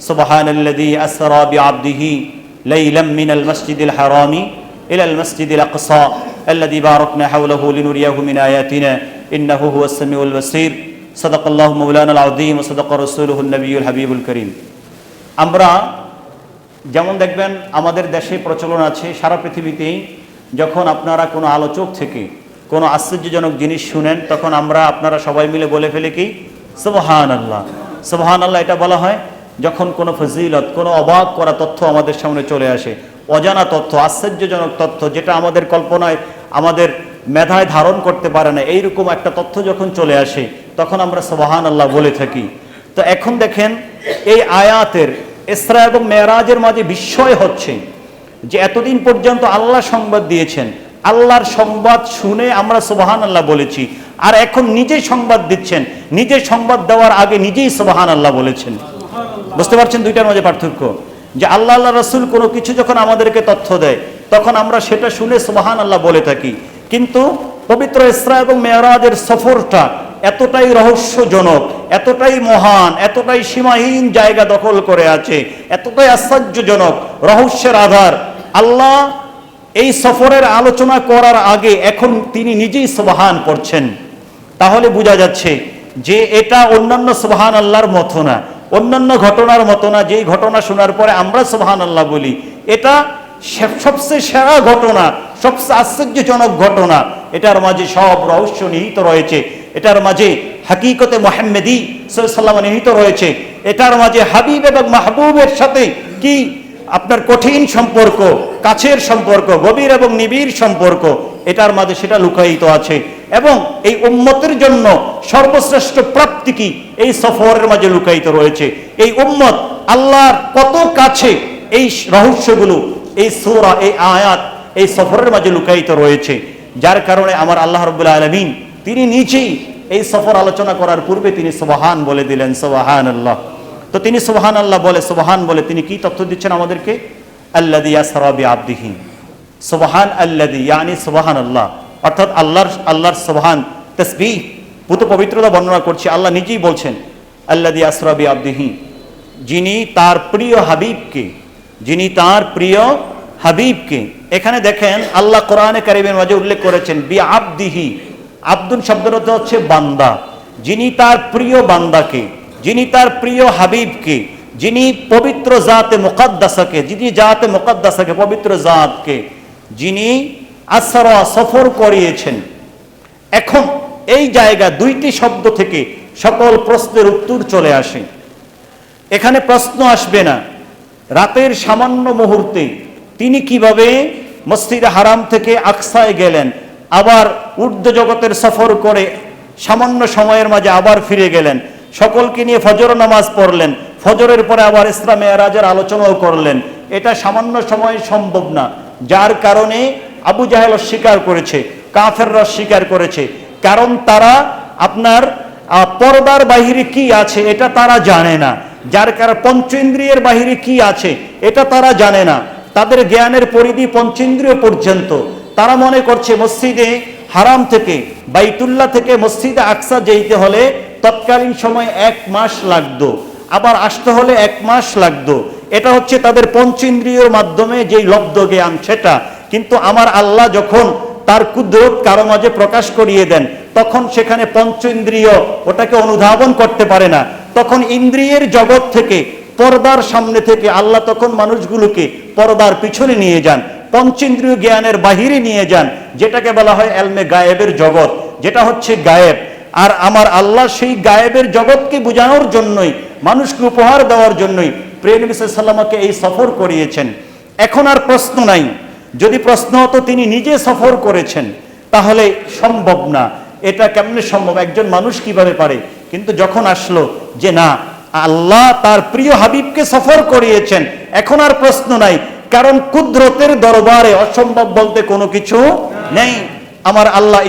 سبحان الذي أسرى بعبده ليلا من المسجد الحرام إلى المسجد الأقصى الذي باركنا حوله لنريه من آياتنا إنه هو السميع البصير صدق الله مولانا العظيم وصدق رسوله النبي الحبيب الكريم আমরা যেমন দেখবেন আমাদের দেশে প্রচলন আছে সারা পৃথিবীতেই যখন আপনারা কোনো আলোচক থেকে কোনো আশ্চর্যজনক জিনিস শুনেন তখন আমরা আপনারা সবাই মিলে বলে ফেলে কি সুবহান আল্লাহ সুবহান আল্লাহ এটা বলা হয় যখন কোনো ফজিলত, কোনো অবাক করা তথ্য আমাদের সামনে চলে আসে, অজানা তথ্য, আশ্চর্যজনক তথ্য, যেটা আমাদের কল্পনায়, আমাদের মেধায় ধারণ করতে পারে না, এইরকম একটা তথ্য যখন চলে আসে, তখন আমরা সুবহান আল্লাহ বলে থাকি। তো এখন দেখেন, এই আয়াতের ইসরা এবং মেয়েরাজের মাঝে বিস্ময় হচ্ছে যে এতদিন পর্যন্ত আল্লাহ সংবাদ দিয়েছেন, আল্লাহর সংবাদ শুনে আমরা সুবাহান আল্লাহ বলেছি, আর এখন নিজেই সংবাদ দিচ্ছেন, নিজে সংবাদ দেওয়ার আগে নিজেই সুবাহান আল্লাহ বলেছেন। বুঝতে পারছেন দুইটার মাঝে পার্থক্য? যে আল্লাহ আল্লাহ রসুল কোনো কিছু যখন আমাদেরকে তথ্য দেয়, তখন আমরা সেটা শুনে সুবাহান আল্লাহ বলে থাকি। কিন্তু পবিত্র ইসরা এবং মেয়রাজের সফরটা এতটাই রহস্যজনক, এতটাই মহান, এতটাই সীমাহীন জায়গা দখল করে আছে, এতটাই আশ্চর্যজনক, রহস্যের আধার। আল্লাহ এই সফরের আলোচনা করার আগে এখন তিনি নিজেই সুবাহান করছেন। তাহলে বোঝা যাচ্ছে যে এটা অন্যান্য সুবাহান আল্লাহর মতো না। অন্যান্য ঘটনার মতো না, যেই ঘটনা শোনার পরে আমরা সুবাহান আল্লাহ বলি, এটা সবচেয়ে সেরা ঘটনা, সবচেয়ে আশ্চর্যজনক ঘটনা, এটার মাঝে সব রহস্য নিহিত রয়েছে। এটার মাঝে হাকিকতে মোহাম্মেদি সাল্লাম নিহিত রয়েছে। এটার মাঝে হাবিব এবং মাহবুবের সাথে কি আপনার কঠিন সম্পর্ক, কাছের সম্পর্ক, গভীর এবং নিবিড় সম্পর্ক, এটার মাঝে সেটা লুকায়িত আছে। এবং এই উম্মতের জন্য সর্বশ্রেষ্ঠ প্রাপ্তি কি? এই সফরের মাঝে লুকায়িত রয়েছে। এই উম্মত আল্লাহর কত কাছে এই রহস্যগুলো, এই সূরা, এই আয়াত, এই সফরের মাঝে লুকায়িত রয়েছে। যার কারণে আমার আল্লাহ রবুল্লা আলমিন, তিনি নিজেই এই সফর আলোচনা করার পূর্বে তিনি সোবাহান বলে দিলেন সোবাহান আল্লাহ তো তিনি সোবাহান আল্লাহ বলে, সোবাহান বলে তিনি কি তথ্য দিচ্ছেন আমাদেরকে? আল্লাদি আসরাবি আব্দিহীন সোবাহান আল্লাদি ইয়ানি সোবাহান আল্লাহ অর্থাৎ আল্লাহর আল্লাহর সোবাহান তসবি পুত পবিত্রতা বর্ণনা করছি, আল্লাহ নিজেই বলছেন আল্লাদি আসরাবি আব্দিহীন যিনি তার প্রিয় হাবিবকে, যিনি তার প্রিয় হাবিবকে, এখানে দেখেন আল্লাহ কোরআনে কারিমের মাঝে উল্লেখ করেছেন বি আবদিহি আব্দুল শব্দের অর্থ হচ্ছে বান্দা, যিনি তার প্রিয় বান্দাকে, যিনি তার প্রিয় হাবিবকে, যিনি পবিত্র জাতে মুকাদ্দাসাকে, যিনি জাতে মুকাদ্দাসাকে, পবিত্র জাতকে, যিনি আসরা সফর করিয়েছেন। এখন এই জায়গা দুইটি শব্দ থেকে সকল প্রশ্নের উত্তর চলে আসে। এখানে প্রশ্ন আসবে না। রাতের সামান্য মুহূর্তে তিনি কীভাবে মসজিদে হারাম থেকে আকসায় গেলেন, আবার ঊর্ধ্ব জগতের সফর করে সামান্য সময়ের মাঝে আবার ফিরে গেলেন, সকলকে নিয়ে ফজর নামাজ পড়লেন, ফজরের পরে আবার ইসলামে রাজার আলোচনাও করলেন, এটা সামান্য সময় সম্ভব না, যার কারণে আবু জাহেল অস্বীকার করেছে, কাফেররা স্বীকার করেছে কারণ তারা আপনার পর্দার বাহিরে কি আছে এটা তারা জানে না। যার কারণ পঞ্চেন্দ্রিয়ের বাহিরে কি আছে এটা তারা জানে না। তাদের জ্ঞানের পরিধি পঞ্চেন্দ্রিয় পর্যন্ত। তারা মনে করছে মসজিদে হারাম থেকে, বাইতুল্লাহ থেকে মসজিদে আকসা যেতে হলে তৎকালীন সময় এক মাস লাগতো। আবার আসতে হলে এক মাস লাগতো। এটা হচ্ছে তাদের পঞ্চেন্দ্রিয়র মাধ্যমে যেই লব্ধ জ্ঞান, সেটা। কিন্তু আমার আল্লাহ যখন তার কুদরত কারও মাঝে প্রকাশ করিয়ে দেন, তখন সেখানে পঞ্চেন্দ্রিয় ওটাকে অনুধাবন করতে পারে না। তখন ইন্দ্রিয়ের জগৎ থেকে, পর্দার সামনে থেকে আল্লাহ তখন মানুষগুলোকে পর্দার পিছনে নিয়ে যান পঞ্চেন্দ্রিয় জ্ঞানের বাহিরে নিয়ে যান, যেটাকে বলা হয় এলমে গায়েবের জগৎ, যেটা হচ্ছে গায়েব। আর আমার আল্লাহ সেই গায়েবের জগৎকে বোঝানোর জন্যই, মানুষকে উপহার দেওয়ার জন্যই প্রেম সাল্লামাকে এই সফর করিয়েছেন। এখন আর প্রশ্ন নাই। যদি প্রশ্ন হতো তিনি নিজে সফর করেছেন, তাহলে সম্ভব না। এটা কেমনে সম্ভব? একজন মানুষ কীভাবে পারে? কিন্তু যখন আসলো যে না, আল্লাহ তার প্রিয় হাবিবকে সফর করিয়েছেন, এখন আর প্রশ্ন নাই, কারণ কুদরতের দরবারে অসম্ভব বলতে কোনো কিছু নেই। আমার আল্লাহ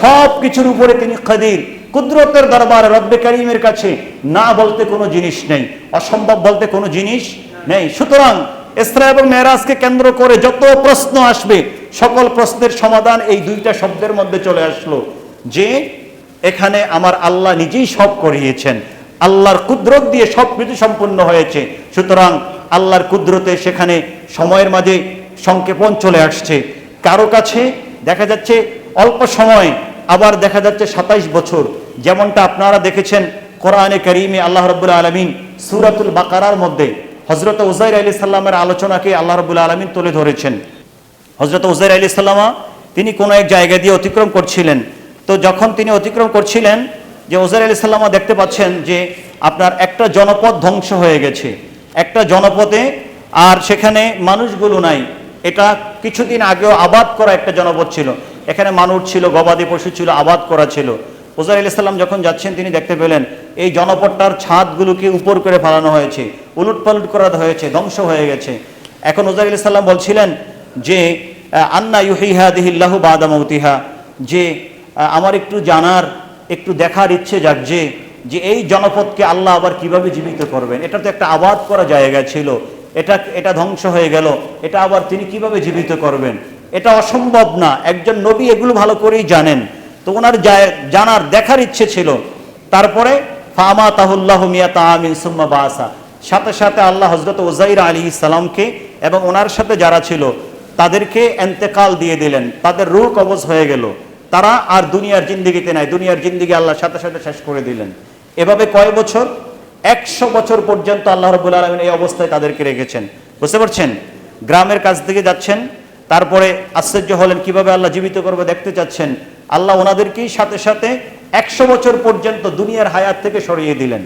সব কিছুর উপরে তিনি কাদির। কুদরতের দরবারে রব্বে করিমের কাছে না বলতে কোনো জিনিস নেই। অসম্ভব বলতে কোনো জিনিস নেই। সুতরাং ইসরা এবং মেরাজকে কেন্দ্র করে যত প্রশ্ন আসবে, সকল প্রশ্নের সমাধান এই দুইটা শব্দের মধ্যে চলে আসলো। যে, এখানে আমার আল্লাহ নিজেই সব করিয়েছেন। আল্লাহর কুদরত দিয়ে সব কিছু সম্পূর্ণ হয়েছে। সুতরাং আল্লাহর কুদরতে সেখানে সময়ের মাঝে সংক্ষেপণ চলে আসছে। কারও কাছে দেখা যাচ্ছে অল্প সময়, আবার দেখা যাচ্ছে সাতাইশ বছর। যেমনটা আপনারা দেখেছেন কোরআনে করিমে আল্লাহ রব্বুল আলমিন সুরাতুল বাকারার মধ্যে। হজরত উজাইর আলী সাল্লামের আলোচনাকে আল্লাহ রব্বুল আলমিন তুলে ধরেছেন। হজরত উজাইর আলী সাল্লামা তিনি কোনো এক জায়গা দিয়ে অতিক্রম করছিলেন। তো যখন তিনি অতিক্রম করছিলেন, যে ওজাইর আলী সাল্লামা দেখতে পাচ্ছেন যে আপনার একটা জনপদ ধ্বংস হয়ে গেছে। একটা জনপদে আর সেখানে মানুষগুলো নাই। এটা কিছুদিন আগেও আবাদ করা একটা জনপদ ছিল। এখানে মানুষ ছিল, গবাদি পশু ছিল, আবাদ করা ছিল। ওজার আলি সাল্লাম যখন যাচ্ছেন, তিনি দেখতে পেলেন এই জনপদটার ছাদগুলোকে উপর করে ফালানো হয়েছে উলুট পালুট করা হয়েছে, ধ্বংস হয়ে গেছে। এখন ওজার আলি সাল্লাম বলছিলেন যে আন্না ইউহিহা দিহিল্লাহু বাদামতিহা যে আমার একটু জানার, একটু দেখার ইচ্ছে জাগছে যে, এই জনপদকে আল্লাহ আবার কীভাবে জীবিত করবেন? এটা তো একটা আবাদ করা জায়গা ছিল। এটা এটা ধ্বংস হয়ে গেল। এটা আবার তিনি কীভাবে জীবিত করবেন? এটা অসম্ভব না। একজন নবী এগুলো ভালো করেই জানেন। তো ওনার জানার দেখার ইচ্ছে ছিল। তারপরে ফামা তাহুল্লাহ মিয়া তামিন সুম্মা বাসা সাথে সাথে আল্লাহ হজরত ওজাইর আলী ইসালামকে এবং ওনার সাথে যারা ছিল, তাদেরকে এন্তেকাল দিয়ে দিলেন। তাদের রূহ কবজ হয়ে গেল। তারা আর দুনিয়ার জিন্দিগিতে নাই। দুনিয়ার জিন্দিগি আল্লাহ সাথে সাথে শেষ করে দিলেন। এভাবে কয় বছর? একশো বছর পর্যন্ত আল্লাহ রবুল আলমিন এই অবস্থায় তাদেরকে রেখেছেন। বুঝতে পারছেন? গ্রামের কাছ থেকে যাচ্ছেন। তারপরে আশ্চর্য হলেন কীভাবে আল্লাহ জীবিত করবে দেখতে চাচ্ছেন। আল্লাহ ওনাদেরকেই সাথে সাথে একশো বছর পর্যন্ত দুনিয়ার হায়াত থেকে সরিয়ে দিলেন।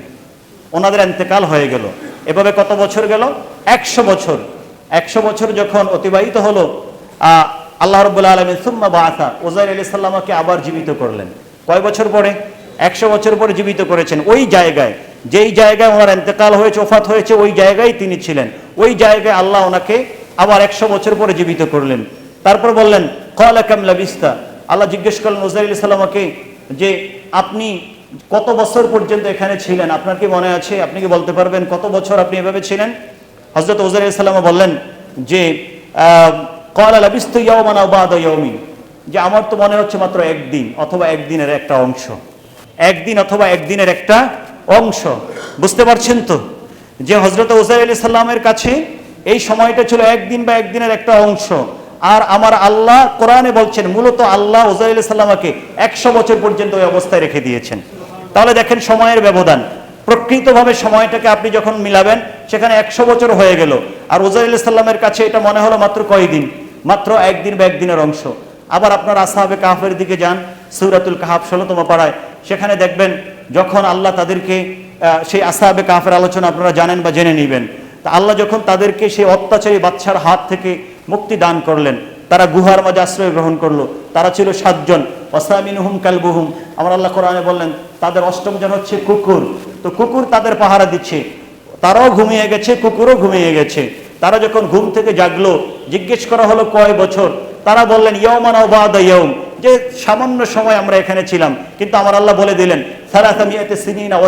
ওনাদের এন্তেকাল হয়ে গেল। এভাবে কত বছর গেল? একশো বছর। একশো বছর যখন অতিবাহিত হলো আল্লাহ রবুল্লা আলমিন সুম্মা বাসা ওজাইর আলি সাল্লামাকে আবার জীবিত করলেন। কয় বছর পরে? একশো বছর পরে জীবিত করেছেন। ওই জায়গায়, যেই জায়গায় ওনার এন্তেকাল হয়েছে, ওফাত হয়েছে, ওই জায়গায় তিনি ছিলেন। ওই জায়গায় আল্লাহ ওনাকে আবার একশো বছর পরে জীবিত করলেন। তারপর বললেন কল কামলা বিস্তা আল্লাহ জিজ্ঞেস করলেন ওজাইর আলি সাল্লামাকে যে আপনি কত বছর পর্যন্ত এখানে ছিলেন? আপনার কি মনে আছে? আপনি কি বলতে পারবেন কত বছর আপনি এভাবে ছিলেন? হজরত ওজার সাল্লাম বললেন যে কল আলাবিস্ত ইয়মান আবাদ ইয়মিন যে আমার তো মনে হচ্ছে মাত্র একদিন, অথবা একদিনের একটা অংশ। একদিন অথবা একদিনের একটা অংশ। বুঝতে পারছেন তো? যে হজরত ওজার আলী সাল্লামের কাছে এই সময়টা ছিল একদিন বা একদিনের একটা অংশ। আর আমার আল্লাহ কোরআনে বলছেন, মূলত আল্লাহ ওজার আলী সাল্লামাকে একশো বছর পর্যন্ত ওই অবস্থায় রেখে দিয়েছেন। তাহলে দেখেন সময়ের ব্যবধান। প্রকৃতভাবে সময়টাকে আপনি যখন মিলাবেন, সেখানে একশো বছর হয়ে গেল। আর ওজাইর সাল্লামের কাছে এটা মনে হলো মাত্র কয়দিন? মাত্র একদিন বা একদিনের অংশ। আবার আপনার আসাহাবে কাহাফের দিকে যান, সৌরাতুল কাহাব ষোলতম পাড়ায়। সেখানে দেখবেন যখন আল্লাহ তাদেরকে সেই আসাহাবে কাহাফের আলোচনা আপনারা জানেন বা জেনে নেবেন। তা আল্লাহ যখন তাদেরকে সেই অত্যাচারী বাচ্চার হাত থেকে মুক্তি দান করলেন। তারা গুহার মাঝে আশ্রয় গ্রহণ করল। তারা ছিল সাতজন। ওসামিনহুম কালবুহুম। আমার আল্লাহ কোরআনে বললেন, তাদের অষ্টম জন হচ্ছে কুকুর। তো কুকুর তাদের পাহারা দিচ্ছে। তারাও ঘুমিয়ে গেছে, কুকুরও ঘুমিয়ে গেছে। তারা যখন ঘুম থেকে জাগলো, জিজ্ঞেস করা হলো কয় বছর? তারা বললেন ইয়মান ওবাদ ইয়ম যে সামান্য সময় আমরা এখানে ছিলাম। কিন্তু আমার আল্লাহ বলে দিলেন সিনিনা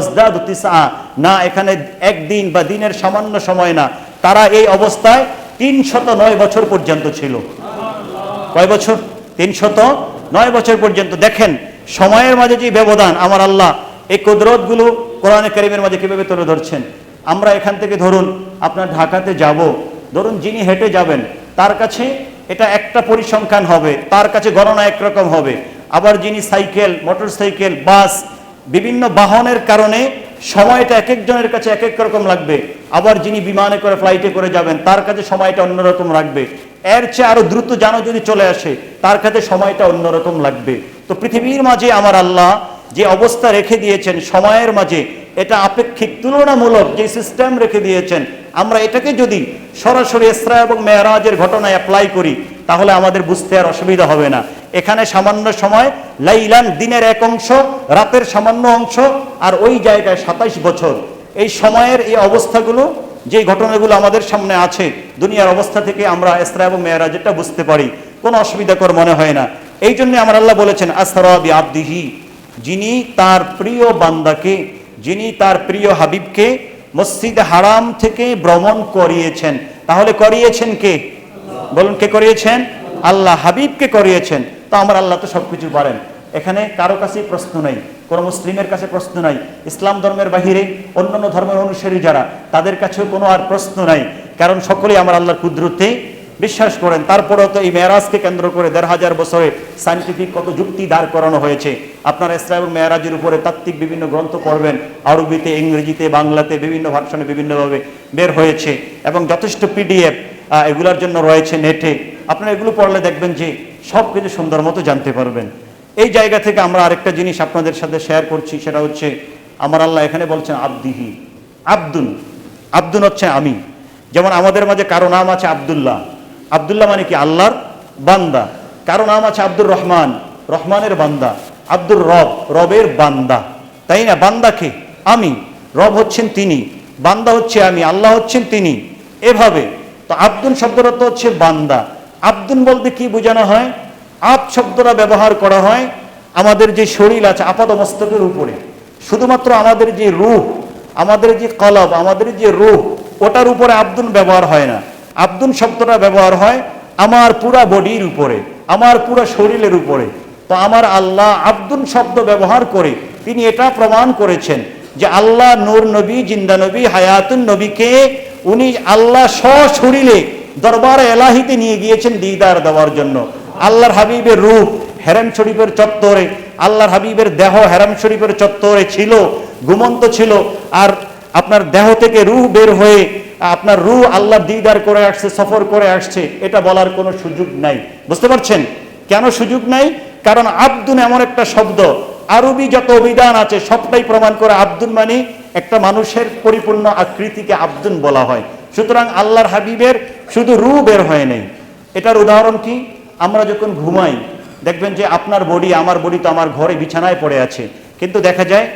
না, এখানে একদিন বা দিনের সামান্য সময় না। তারা এই অবস্থায় তিনশত নয় বছর পর্যন্ত ছিল। কয় বছর? তিনশত নয় বছর পর্যন্ত। দেখেন, সময়ের মাঝে যে ব্যবধান, আমার আল্লাহ, এই কুদরতগুলো কোরআনে কারিমের মাঝে কীভাবে তুলে ধরছেন? আমরা এখান থেকে ধরুন, আপনার ঢাকাতে যাব, ধরুন যিনি হেঁটে যাবেন, তার কাছে এটা একটা পরিসংখ্যান হবে, তার কাছে গণনা একরকম হবে। আবার যিনি সাইকেল মোটর সাইকেল বাস, বিভিন্ন বাহনের কারণে সময়টা এক একজনের কাছে এক এক রকম লাগবে। আবার যিনি বিমানে করে ফ্লাইটে করে যাবেন, তার কাছে সময়টা অন্যরকম লাগবে। এর চেয়ে আরও দ্রুত জানো যদি চলে আসে, তার কাছে সময়টা অন্যরকম লাগবে। তো পৃথিবীর মাঝে আমার আল্লাহ যে অবস্থা রেখে দিয়েছেন সময়ের মাঝে, এটা আপেক্ষিক তুলনামূলক যে সিস্টেম রেখে দিয়েছেন, আমরা এটাকে যদি সরাসরি ইসরা এবং মেয়ারাজের ঘটনায় অ্যাপ্লাই করি, তাহলে আমাদের বুঝতে আর অসুবিধা হবে না। এখানে সামান্য সময়, লাইলান দিনের এক অংশ, রাতের সামান্য অংশ, আর ওই জায়গায় সাতাইশ বছর। এই সময়ের এই অবস্থাগুলো যে ঘটনাগুলো আমাদের সামনে আছে, দুনিয়ার অবস্থা থেকে আমরা ইসরা এবং মেয়েরা যেটা বুঝতে পারি। কোনো অসুবিধাকর মনে হয় না। এই জন্য আমার আল্লাহ বলেছেন আসরাবি আব্দিহি যিনি তার প্রিয় বান্দাকে, যিনি তার প্রিয় হাবিবকে মসজিদ হারাম থেকে ভ্রমণ করিয়েছেন। তাহলে করিয়েছেন কে? বলুন, কে করিয়েছেন? আল্লাহ হাবিবকে করিয়েছেন। তো আমার আল্লাহ তো সবকিছু পারেন। এখানে কারও কাছেই প্রশ্ন নেই, কোনো মুসলিমের কাছে প্রশ্ন নাই, ইসলাম ধর্মের বাহিরে অন্যান্য ধর্মের অনুসারী যারা, তাদের কাছেও কোনো আর প্রশ্ন নাই। কারণ সকলেই আমার আল্লাহর কুদরতে বিশ্বাস করেন। তারপরেও তো এই মেয়ারাজকে কেন্দ্র করে দেড় হাজার বছরে সাইন্টিফিক কত যুক্তি দাঁড় করানো হয়েছে। আপনারা ইসলাম মেয়ারাজের উপরে তাত্ত্বিক বিভিন্ন গ্রন্থ পড়বেন, আরবিতে, ইংরেজিতে, বাংলাতে, বিভিন্ন ভার্সনে বিভিন্নভাবে বের হয়েছে। এবং যথেষ্ট পিডিএফ এগুলোর জন্য রয়েছে নেটে। আপনারা এগুলো পড়লে দেখবেন যে সব কিছু সুন্দর মতো জানতে পারবেন। এই জায়গা থেকে আমরা আরেকটা জিনিস আপনাদের সাথে শেয়ার করছি, সেটা হচ্ছে আমার আল্লাহ এখানে বলছেন আব্দিহি। আব্দুল আব্দুল হচ্ছে আমি। যেমন আমাদের মাঝে কারও নাম আছে আব্দুল্লাহ। আব্দুল্লাহ মানে কি? আল্লাহর বান্দা। কারও নাম আছে আব্দুর রহমান। রহমানের বান্দা। আব্দুর রব, রবের বান্দা। তাই না? বান্দাকে আমি। রব হচ্ছেন তিনি। বান্দা হচ্ছে আমি। আল্লাহ হচ্ছেন তিনি। এভাবে। তো আব্দুল শব্দটা তো হচ্ছে বান্দা। আব্দুল বলতে কি বোঝানো হয়? আপ শব্দটা ব্যবহার করা হয় আমাদের যে শরীর আছে আপাদ মস্তকের উপরে। শুধুমাত্র আমাদের যে রূহ আমাদের যে কলব, আমাদের যে রূহ ওটার উপরে আব্দুল ব্যবহার হয় না। আব্দুল শব্দটা ব্যবহার হয় আমার পুরা বডির উপরে, আমার পুরা শরীরের উপরে। তো আমার আল্লাহ আব্দুল শব্দ ব্যবহার করে তিনি এটা প্রমাণ করেছেন যে আল্লাহ নূর নবী, জিন্দা নবী, হায়াতুন নবীকে উনি আল্লাহ সশরীরে দরবার এলাহিতে নিয়ে গিয়েছেন দিদার দেওয়ার জন্য। আল্লাহর হাবিবের রূপ হেরাম শরীফের চত্বরে, আল্লাহর হাবিবের দেহ হেরাম শরীফের চত্বরে ছিল, ঘুমন্ত ছিল, আর আপনার দেহ থেকে রুহ বের হয়ে আপনার রুহ আল্লাহ দিদার করে আসছে, সফর করে আসছে, এটা বলার কোনো সুযোগ নাই। বুঝতে পারছেন? কেন সুযোগ নাই? কারণ আব্দুন এমন একটা শব্দ। আরবি যত অভিধান আছে, সবটাই প্রমাণ করে আব্দুল মানে একটা মানুষের পরিপূর্ণ আকৃতিকে আব্দুন বলা হয়। সুতরাং আল্লাহর হাবিবের শুধু রু বের হয় নাই। এটার উদাহরণ কি? আমরা যখন ঘুমাই, দেখবেন যে আপনার বডি, আমার বডি তো আমার ঘরে বিছানায় পড়ে আছে। কিন্তু দেখা যায়,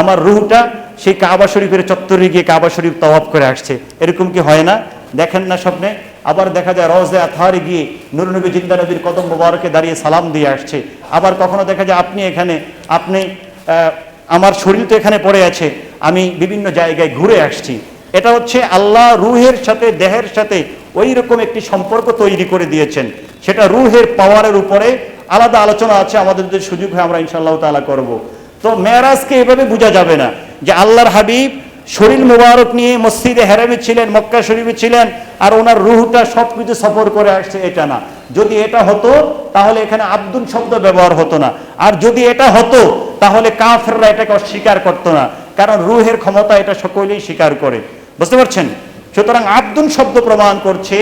আমার রুহটা সেই কাবা শরীফের চত্বরে গিয়ে কাবা শরীফ তওয়াব করে আসছে। এরকম কি হয় না? দেখেন না স্বপ্নে? আবার দেখা যায়, রওজে আথারে গিয়ে নুরনবী জিন্দা নবীর কদম মোবারকে দাঁড়িয়ে সালাম দিয়ে আসছে। আবার কখনো দেখা যায়, আপনি এখানে, আপনি আমার শরীর তো এখানে পড়ে আছে, আমি বিভিন্ন জায়গায় ঘুরে আসছি। এটা হচ্ছে আল্লাহ রুহের সাথে, দেহের সাথে ওই রকম একটি সম্পর্ক তৈরি করে দিয়েছেন। সেটা রুহের পাওয়ারের উপরে আলাদা আলোচনা আছে, আমাদের যদি সুযোগ হয় আমরা ইনশাআল্লাহ তাআলা করব। তো মেয়ারাজকে এভাবে বোঝা যাবে না যে আল্লাহর হাবিব শরীর মুবারক নিয়ে মসজিদে হেরামে ছিলেন, মক্কা শরীফে ছিলেন, আর ওনার রুহটা সব কিছু সফর করে আসছে, এটা না। যদি এটা হতো, তাহলে এখানে আব্দুল শব্দ ব্যবহার হতো না। আর যদি এটা হতো, তাহলে কাফেররা এটাকে অস্বীকার করতো না। কারণ রুহের ক্ষমতা এটা সকলেই স্বীকার করে। বুঝতে পারছেন? সুতরাং আব্দুন শব্দ প্রমাণ করছে,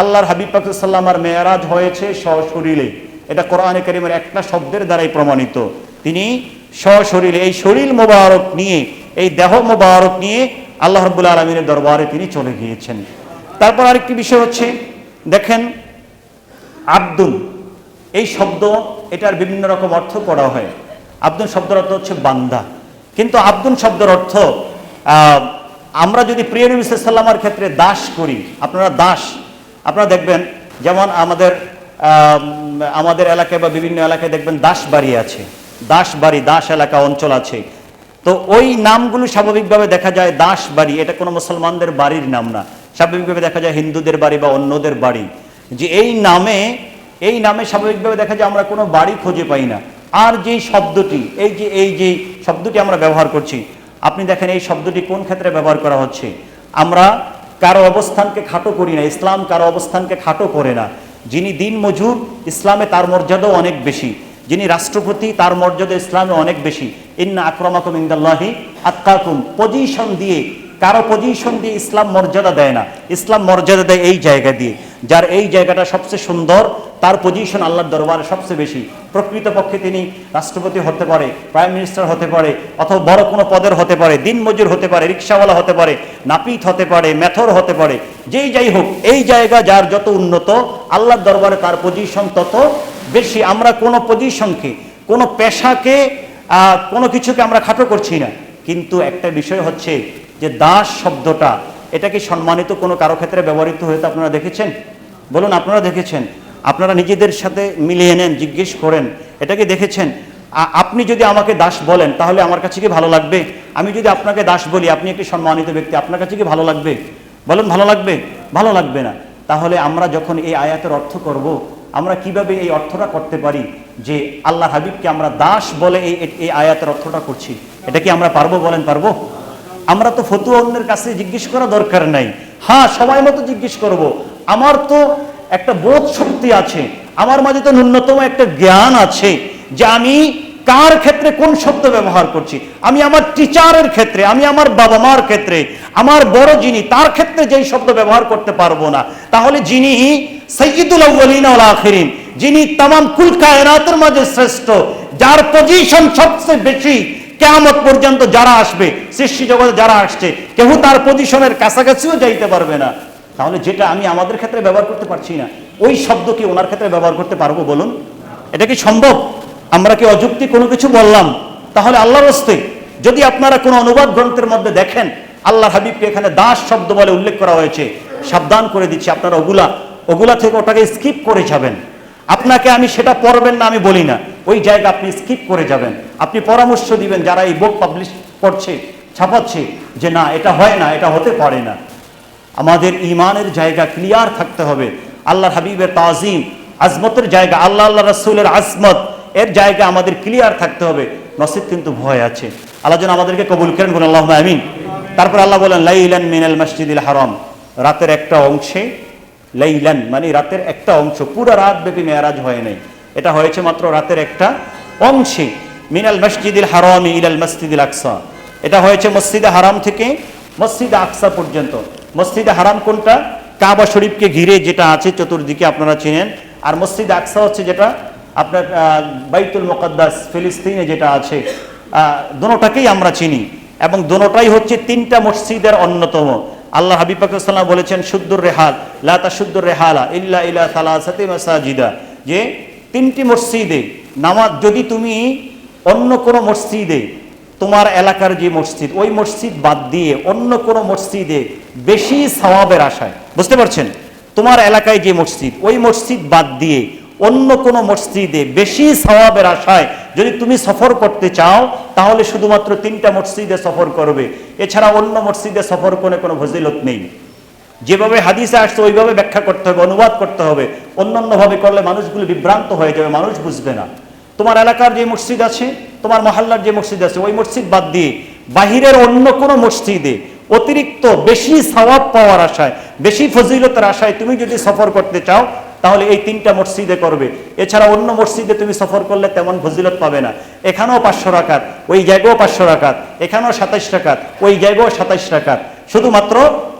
আল্লাহর হাবিব পাকুসাল্লামার মেয়ারাজ হয়েছে সশরীরে। এটা কোরআনে করিমের একটা শব্দের দ্বারাই প্রমাণিত। তিনি সশরীরে এই শরীর মোবারক নিয়ে, এই দেহ মোবারক নিয়ে আল্লাহ রব্বুল আলমিনের দরবারে তিনি চলে গিয়েছেন। তারপর আরেকটি বিষয় হচ্ছে, দেখেন আব্দুল এই শব্দ, এটার বিভিন্ন রকম অর্থ করা হয়। আব্দুল শব্দের অর্থ হচ্ছে বান্দা। কিন্তু আব্দুল শব্দের অর্থ আমরা যদি প্রিয় নবী সাল্লামার ক্ষেত্রে দাস করি, আপনারা দাস, আপনারা দেখবেন, যেমন আমাদের আমাদের এলাকায় বা বিভিন্ন এলাকায় দেখবেন দাস বাড়ি আছে, দাস বাড়ি, দাস এলাকা অঞ্চল আছে। তো ওই নামগুলো স্বাভাবিকভাবে দেখা যায় দাস বাড়ি, এটা কোনো মুসলমানদের বাড়ির নাম না। স্বাভাবিকভাবে দেখা যায় হিন্দুদের বাড়ি বা অন্যদের বাড়ি। যে এই নামে এই নামে স্বাভাবিকভাবে দেখা যায় আমরা কোনো বাড়ি খুঁজে পাই না। আর যেই শব্দটি, এই যে এই যে শব্দটি আমরা ব্যবহার করছি আপনি দেখেন এই শব্দটি কোন ক্ষেত্রে ব্যবহার করা হচ্ছে? আমরা কারও অবস্থানকে খাটো করি না, ইসলাম কারও অবস্থানকে খাটো করে না। যিনি দিন মজুর, ইসলামে তার মর্যাদাও অনেক বেশি। যিনি রাষ্ট্রপতি, তার মর্যাদা ইসলামে অনেক বেশি। ইন্না আক্রমাকুম ইন্দাল্লাহি আত্মাকুম পজিশন দিয়ে, কারও পজিশন দিয়ে ইসলাম মর্যাদা দেয় না। ইসলাম মর্যাদা দেয় এই জায়গা দিয়ে। যার এই জায়গাটা সবচেয়ে সুন্দর, তার পজিশন আল্লাহর দরবারে সবচেয়ে বেশি। প্রকৃতপক্ষে তিনি রাষ্ট্রপতি হতে পারে প্রাইম মিনিস্টার হতে পারে, অথবা বড় কোনো পদের হতে পারে, দিনমজুর হতে পারে, রিক্সাওয়ালা হতে পারে, নাপিত হতে পারে, মেথর হতে পারে, যেই যাই হোক, এই জায়গা যার যত উন্নত, আল্লাহর দরবারে তার পজিশন তত বেশি। আমরা কোনো পজিশনকে কোনো পেশাকে কোনো কিছুকে আমরা খাটো করছি না। কিন্তু একটা বিষয় হচ্ছে যে দাস শব্দটা, এটা কি সম্মানিত কোনো কারও ক্ষেত্রে ব্যবহৃত হয়তো আপনারা দেখেছেন? বলুন, আপনারা দেখেছেন? আপনারা নিজেদের সাথে মিলিয়ে নেন, জিজ্ঞেস করেন এটাকে দেখেছেন? আপনি যদি আমাকে দাস বলেন, তাহলে আমার কাছে কি ভালো লাগবে? আমি যদি আপনাকে দাস বলি, আপনি একটি সম্মানিত ব্যক্তি, আপনার কাছে কি ভালো লাগবে? বলেন, ভালো লাগবে? ভালো লাগবে না। তাহলে আমরা যখন এই আয়াতের অর্থ করব, আমরা কীভাবে এই অর্থটা করতে পারি? যে আল্লাহ হাবিবকে আমরা দাস বলে এই এই আয়াতের অর্থটা করছি। এটা কি আমরা পারব বলেন, পারব? আমরা তো ফতুয়া অন্যের কাছে জিজ্ঞেস করা দরকার নাই। হ্যাঁ সময় মতো জিজ্ঞেস করব। আমার তো একটা বোধ শক্তি আছে। আমার মাঝে তো ন্যূনতম একটা জ্ঞান আছে যে আমি কার ক্ষেত্রে কোন শব্দ ব্যবহার করছি। আমি আমার টিচারের ক্ষেত্রে, আমি আমার বাবা মার ক্ষেত্রে, আমার বড় যিনি, তার ক্ষেত্রে যেই শব্দ ব্যবহার করতে পারব না। তাহলে যিনি সৈয়দুল আউ্বালিন ওয়াল আখিরিন, যিনি তামাম কুল কায়নাতের মাঝে শ্রেষ্ঠ, যার পজিশন সবচেয়ে বেশি কেয়ামত পর্যন্ত যারা আসবে, সৃষ্টি জগতে যারা আসছে কেউ তার পজিশনের কাছাকাছিও যাইতে পারবে না। তাহলে যেটা আমি আমাদের ক্ষেত্রে ব্যবহার করতে পারছি না, ওই শব্দ কি ওনার ক্ষেত্রে ব্যবহার করতে পারব বলুন? এটা কি সম্ভব? আমরা কি অযুক্তি কোনো কিছু বললাম? তাহলে আল্লাহর হস্তে যদি আপনারা কোনো অনুবাদ গ্রন্থের মধ্যে দেখেন আল্লাহ হাবিবকে এখানে দাস শব্দ বলে উল্লেখ করা হয়েছে, সাবধান করে দিচ্ছি আপনারা ওগুলা ওগুলা থেকে ওটাকে স্কিপ করে যাবেন। আপনাকে আমি সেটা পড়বেন না, আমি বলি না। ওই জায়গা আপনি স্কিপ করে যাবেন। আপনি পরামর্শ দিবেন যারা এই বুক পাবলিশ করছে, ছাপাচ্ছে যে না, এটা হয় না, এটা হতে পারে না। আমাদের ইমানের জায়গা ক্লিয়ার থাকতে হবে। আল্লাহ হাবিবের তাজিম, আজমতের জায়গা, আল্লাহ আল্লাহ রসুলের আজমত, এর জায়গা আমাদের ক্লিয়ার থাকতে হবে। নসিব কিন্তু ভয় আছে। আল্লাহ যেন আমাদেরকে কবুল করেন বলে আল্লাহ আমিন। তারপর আল্লাহ বলেন, লাইলান মিনাল মসজিদুল হারাম। রাতের একটা অংশে, লাইলান মানে রাতের একটা অংশ, পুরো রাত ব্যাপী মেয়ারাজ হয় নাই। এটা হয়েছে মাত্র রাতের একটা অংশে। মিনাল মসজিদুল হারাম ইলাল মসজিদুল আকসা। এটা হয়েছে মসজিদে হারাম থেকে মসজিদে আকসা পর্যন্ত। মসজিদে হারাম কোনটা? কাবা শরীফকে ঘিরে যেটা আছে চতুর্দিকে আপনারা চেনেন। আর মসজিদে আকসা হচ্ছে যেটা? আপনার বাইতুল মোকাদ্দাস, ফিলিস্তিনে যেটা আছে। দোনোটাকেই আমরা চিনি। এবং দোনোটাই হচ্ছে তিনটা মসজিদের অন্যতম। আল্লাহ হাবিব পাকিস্তাল্লাম বলেছেন শুদ্দুর রেহাল লাতা শুদ্দুর রেহালা ইল্লা ইলা সালাসাতি মাসাজিদা। যে তিনটি মসজিদে নামাজ, যদি তুমি অন্য কোনো মসজিদে তোমার এলাকার যে মসজিদ, ওই মসজিদ বাদ দিয়ে অন্য কোনো মসজিদে বেশি সওয়াবের আশায়, বুঝতে পারছেন? তোমার এলাকায় যে মসজিদ, ওই মসজিদ বাদ দিয়ে অন্য কোনো মসজিদে বেশি সওয়াবের আশায় যদি তুমি সফর করতে চাও, তাহলে শুধুমাত্র তিনটা মসজিদে সফর করবে। এছাড়া অন্য মসজিদে সফর করে কোনো ফজিলত নেই। যেভাবে হাদিসে আসছে, ওইভাবে ব্যাখ্যা করতে হবে, অনুবাদ করতে হবে। অন্যান্যভাবে করলে মানুষগুলো বিভ্রান্ত হয়ে যাবে, মানুষ বুঝবে না। তোমার এলাকার যে মসজিদ আছে তোমার মহল্লার যে মসজিদ আছে, ওই মসজিদ বাদ দিয়ে বাহিরের অন্য কোনো মসজিদে অতিরিক্ত বেশি সওয়াব পাওয়ার আশায়, বেশি ফজিলতের আশায় তুমি যদি সফর করতে চাও, তাহলে এই তিনটা মসজিদে করবে। এছাড়া অন্য মসজিদে তুমি সফর করলে তেমন ফজিলত পাবে না। এখানেও পাঁচশো রাকাত, ওই জায়গাও পাঁচশো রাকাত, এখানেও সাতাইশ টাকাত ওই জায়গাও সাতাইশ টাকাত শুধুমাত্র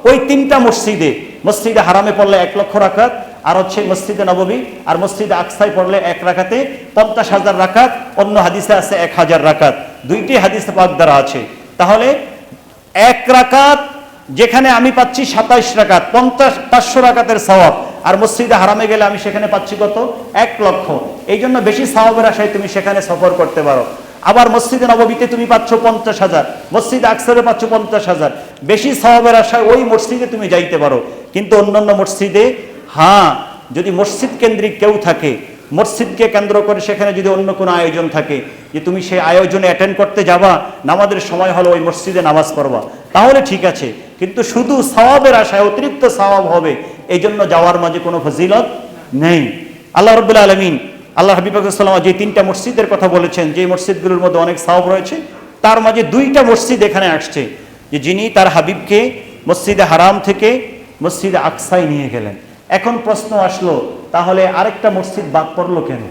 ওই তিনটা মসজিদে মসজিদে হারামে পড়লে এক লক্ষ রাকাত আর হচ্ছে মসজিদে নববী আর মসজিদে আকসায় পড়লে এক রাকাতে পঞ্চাশ হাজার রাকাত, অন্য হাদিসে আছে এক হাজার রাকাত। দুইটি হাদিসে পাক দ্বারা আছে। তাহলে এক রাকাত যেখানে আমি পাচ্ছি সাতাইশ রাকাত, পঞ্চাশ, পাঁচশো রাকাতের সওয়াব। আর মসজিদে হারামে গেলে আমি সেখানে পাচ্ছি কত? এক লক্ষ। এই জন্য বেশি সওয়াবের আশায় তুমি সেখানে সফর করতে পারো। আবার মসজিদে নববীতে তুমি পাচ্ছ পঞ্চাশ হাজার। মসজিদে আকসারে পাচ্ছ পঞ্চাশ হাজার। বেশি সওয়াবের আশায় ওই মসজিদে তুমি যাইতে পারো। কিন্তু অন্যান্য মসজিদে হ্যাঁ যদি মসজিদ কেন্দ্রিক কেউ থাকে, মসজিদকে কেন্দ্র করে সেখানে যদি অন্য কোনো আয়োজন থাকে, যে তুমি সেই আয়োজনে অ্যাটেন্ড করতে যাবা, নামাজের সময় হলো ওই মসজিদে নামাজ পড়বা, তাহলে ঠিক আছে। কিন্তু শুধু সওয়াবের আশায় অতিরিক্ত সওয়াব হবে এই জন্য যাওয়ার মাঝে কোনো ফজিলত নেই। আল্লাহ রবুল্লা আলমিন, আল্লাহ হাবিবাম যে তিনটা মসজিদের কথা বলেছেন, যে মসজিদগুলোর মধ্যে অনেক সওয়াব রয়েছে, তার মাঝে দুইটা মসজিদ এখানে আসছে, যে যিনি তার হাবিবকে মসজিদে হারাম থেকে মসজিদে আকসাই নিয়ে গেলেন। এখন প্রশ্ন আসলো, তাহলে আরেকটা মসজিদ বাদ পড়ল কেন?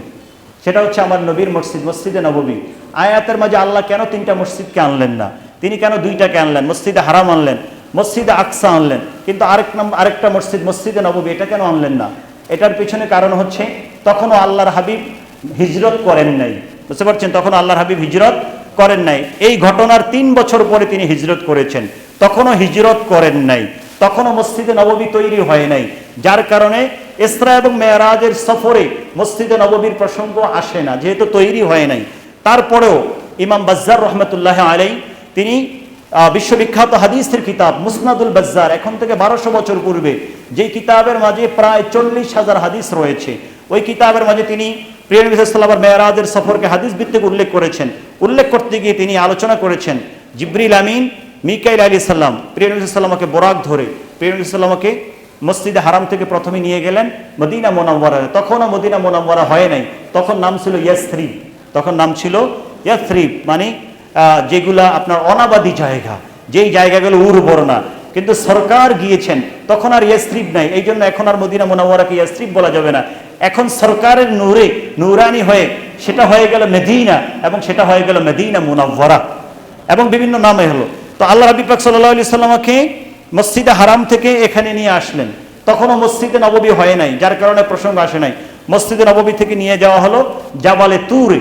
সেটা হচ্ছে আমার নবীর মসজিদ, মসজিদে নববী। আয়াতের মাঝে আল্লাহ কেন তিনটা মসজিদকে আনলেন না? তিনি কেন দুইটাকে আনলেন? মসজিদে হারাম আনলেন, মসজিদে আকসা আনলেন, কিন্তু আরেক আরেকটা মসজিদ, মসজিদে নববী, এটা কেন আনলেন না? এটার পিছনে কারণ হচ্ছে, তখনও আল্লাহর হাবিব হিজরত করেন নাই। বুঝতে পারছেন? তখন আল্লাহর হাবিব হিজরত করেন নাই। এই ঘটনার তিন বছর পরে তিনি হিজরত করেছেন। তখনও হিজরত করেন নাই। তখনও মসজিদে নববী তৈরি হয় নাই। যার কারণে ইসরা এবং মেয়ারাজের সফরে মসজিদে নববীর প্রসঙ্গ আসে না, যেহেতু তৈরি হয় নাই। তারপরেও ইমাম বাজ্জার রহমতুল্লাহ আলাই তিনি বিশ্ববিখ্যাত হাদিসের কিতাব মুসনাদুল বাজ্জার, এখন থেকে বারোশো বছর পূর্বে যেই কিতাবের মাঝে প্রায় চল্লিশ হাজার হাদিস রয়েছে, ওই কিতাবের মাঝে তিনি প্রিয় মেয়ারাজের সফরকে হাদিস ভিত্তিক উল্লেখ করেছেন। উল্লেখ করতে গিয়ে তিনি আলোচনা করেছেন, জিব্রিল আমিন, মিকাইল আলী সাল্লাম প্রিয় বোরাক ধরে, প্রিয় মসজিদে হারাম থেকে প্রথমে নিয়ে গেলেন মদিনা মোনাম্বরা তখনও মদিনা মোনাম্বরা হয় নাই। তখন নাম ছিল ইয়াসথ্রিব তখন নাম ছিল ইয়াসথ্রিব মানে যেগুলা আপনার অনাবাদী জায়গা। যেই জায়গাগুলো উর্বর না। কিন্তু সরকার গিয়েছেন। তখন আর ইয়াসথ্রিব নাই। এই জন্য এখন আর মদিনা মোনাম্বরাকে ইয়াসথ্রিব বলা যাবে না। এখন সরকারের নূরে, নুরানি হয়ে সেটা হয়ে গেল মেদিনা এবং সেটা হয়ে গেল মেদিনা মুনাওয়ারা। এবং বিভিন্ন নামে হলো। তো আল্লাহ রাবি পাক সাল্লাহ আলি সাল্লামাকে মসজিদে হারাম থেকে এখানে নিয়ে আসলেন। তখনও মসজিদে নববী হয় নাই, যার কারণে প্রসঙ্গ আসে নাই। মসজিদে নববী থেকে নিয়ে যাওয়া হলো জাবালে তুরে।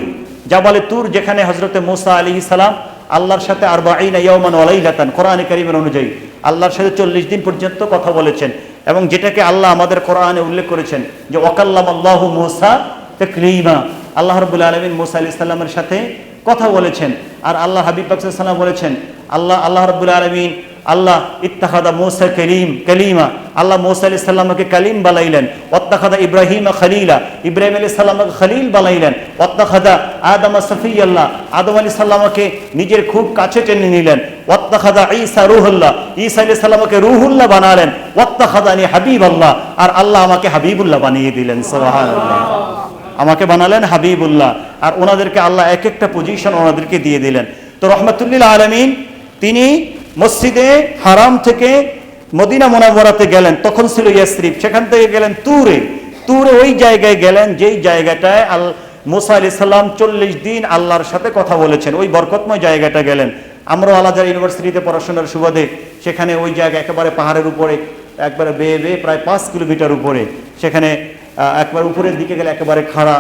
জাবালে তুর যেখানে হজরতে মোসা আলী সালাম আল্লাহর সাথে আর বাইনা ইয়মান ওয়ালাইলাতান কোরআনে কারিমের অনুযায়ী আল্লাহর সাথে চল্লিশ দিন পর্যন্ত কথা বলেছেন এবং যেটাকে আল্লাহ আমাদের কোরআনে উল্লেখ করেছেন যে ওকাল্লাম আল্লাহ মোসা তকলিমা। আল্লাহ রবুল্লা আলমিন মোসা আলি সাল্লামের সাথে কথা বলেছেন। আর আল্লাহ হাবিব পাকসাল্লাম বলেছেন, আল্লাহ আল্লাহ রবুল্লা আলমিন আল্লাহ ইত্তাহাদা মোসা কলিম কলিমা। আল্লাহ মোসা আলি সাল্লামকে কালিম বালাইলেন ওত্তাখাদা ইব্রাহিম খলিলা। ইব্রাহিম আলী সাল্লামকে খলিল বালাইলেন ওত্তাখাদা আদম সফি আল্লাহ আদম আলী সাল্লামকে নিজের খুব কাছে টেনে নিলেন। ওত্তাখাদা ঈসা রুহুল্লাহ। ঈসা আলী সাল্লামকে রুহুল্লাহ বানালেন। ওত্তাখাদানি হাবিব আল্লাহ আর আল্লাহ আমাকে হাবিবুল্লাহ বানিয়ে দিলেন। সুবহানাল্লাহ। আমাকে বানালেন হাবিবুল্লাহ। আর ওনাদেরকে আল্লাহ এক একটা পজিশন ওনাদেরকে দিয়ে দিলেন। তো রহমতুল্লিল আলমিন, তিনি মসজিদে হারাম থেকে মদিনা মোনাবরাতে গেলেন, তখন ছিল ইয়াসরিফ। সেখান থেকে গেলেন তুরে। তুরে ওই জায়গায় গেলেন, যেই জায়গাটায় আল মুসা আলি সাল্লাম চল্লিশ দিন আল্লাহর সাথে কথা বলেছেন। ওই বরকতময় জায়গাটা গেলেন। আমরাও আলাদা ইউনিভার্সিটিতে পড়াশোনার সুবাদে সেখানে ওই জায়গা একেবারে পাহাড়ের উপরে, একবারে বেয়ে বেয়ে প্রায় পাঁচ কিলোমিটার উপরে, সেখানে একবার উপরের দিকে গেলে একেবারে খাড়া।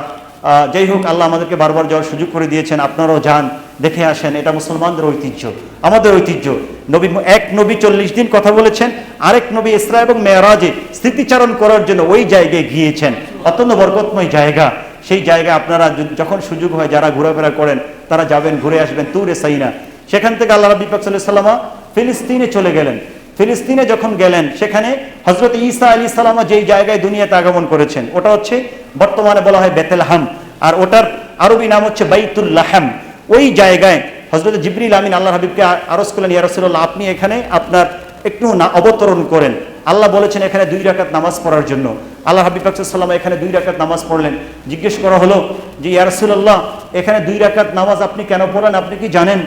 যাই হোক, আল্লাহ আমাদেরকে বারবার যাওয়ার সুযোগ করে দিয়েছেন। আপনারাও যান। দেখে আসেন, এটা মুসলমানদের ঐতিহ্য, আমাদের ঐতিহ্য। নবী এক নবী চল্লিশ দিন কথা বলেছেন, আরেক নবী ইসরা এবং মেয়রাজে স্মৃতিচারণ করার জন্য ওই জায়গায় গিয়েছেন। অত্যন্ত বরকতময় জায়গা। সেই জায়গায় আপনারা যখন সুযোগ হয় যারা ঘোরাফেরা করেন, তারা যাবেন, ঘুরে আসবেন, তুরে সাইনা। সেখান থেকে আল্লাহ রবী সাল্লামা ফিলিস্তিনে চলে গেলেন। ফিলিস্তিনে যখন গেলেন, সেখানে হজরত ঈসা আলী সালামা যেই জায়গায় দুনিয়াতে আগমন করেছেন, ওটা হচ্ছে বর্তমানে বলা হয় বেতেলহাম। আর ওটার আরবি নাম হচ্ছে বাইতুল্লাহাম ওই জায়গায় হজরত জিবরিল আমিন আল্লাহ হাবিবকে আ- আরজ করলেন ইয়ারসুল্লাহ আপনি এখানে আপনার একটু না অবতরণ করেন। আল্লাহ বলেছেন, এখানে দুই রাকাত নামাজ পড়ার জন্য। আল্লাহ হাবিব সাল্লাম এখানে দুই রাকাত নামাজ পড়লেন। জিজ্ঞেস করা হলো যে ইয়ারসুল্লাহ এখানে দুই রাকাত নামাজ আপনি কেন পড়েন? আপনি কি জানেন?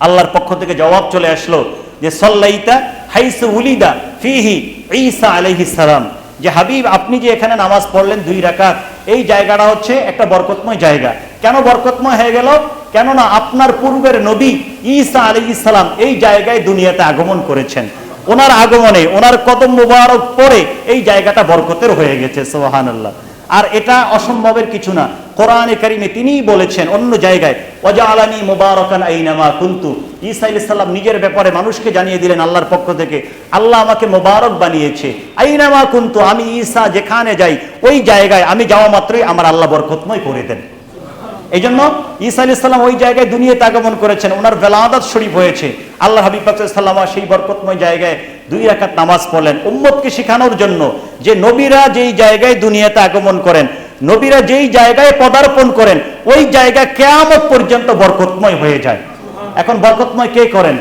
আল্লাহর পক্ষ থেকে জবাব চলে আসলো যে, সল্লাইতা হাইসু উলিদা ফিহি ঈসা আলাইহিস সালাম। যে, হাবিব, আপনি যে এখানে নামাজ পড়লেন দুই রাকাত, এই জায়গাটা হচ্ছে একটা বরকতময় জায়গা। কেন বরকতময় হয়ে গেল? কেননা আপনার পূর্বের নবী ঈসা আলাইহিস সালাম এই জায়গায় দুনিয়াতে আগমন করেছেন। ওনার আগমনে, ওনার কদম মুবারক পরে এই জায়গাটা বরকতের হয়ে গেছে, সুবহানাল্লাহ। আর এটা অসম্ভবের কিছু না। কোরআনে কারিমে তিনিই বলেছেন অন্য জায়গায় ওজা আলানি মুবারকান আইনামা কুন্তু। ঈসা আলাইহিস সালাম নিজের ব্যাপারে মানুষকে জানিয়ে দিলেন আল্লাহর পক্ষ থেকে, আল্লাহ আমাকে মোবারক বানিয়েছে। আইনামা কুন্তু, আমি ঈসা যেখানে যাই, ওই জায়গায় আমি যাওয়া মাত্রই আমার আল্লাহ বরকতময় করে দেন। এই জন্য ঈসা আলি সাল্লাম ওই জায়গায় দুনিয়াতে আগমন করেছেন, ওনার বেলাদাত শরীফ হয়েছে। আল্লাহ হাবিব সাল্লাম সেই বরকতময় জায়গায় দুই রাকাত নামাজ পড়লেন। উম্মতকে শেখানোর জন্য যে নবীরা যেই জায়গায় দুনিয়াতে আগমন করেন, নবীরা যেই জায়গায় পদার্পণ করেন, ওই জায়গা কেয়ামত পর্যন্ত বরকতময় হয়ে যায়। এখন বরকতময় কে করেন?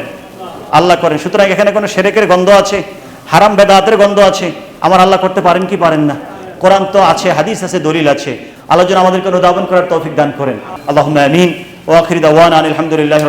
আল্লাহ করেন। সুতরাং এখানে কোনো সেরেকের গন্ধ আছে? হারাম বেদাতের গন্ধ আছে? আমার আল্লাহ করতে পারেন কি পারেন না? কোরআন তো আছে, হাদিস আছে, দলিল আছে। আলোচনা আমাদেরকে অনুধাবন করার তৌফিক দান করেন। আল্লাহ আমিন। ও আখির দাওয়ান আলহামদুলিল্লাহ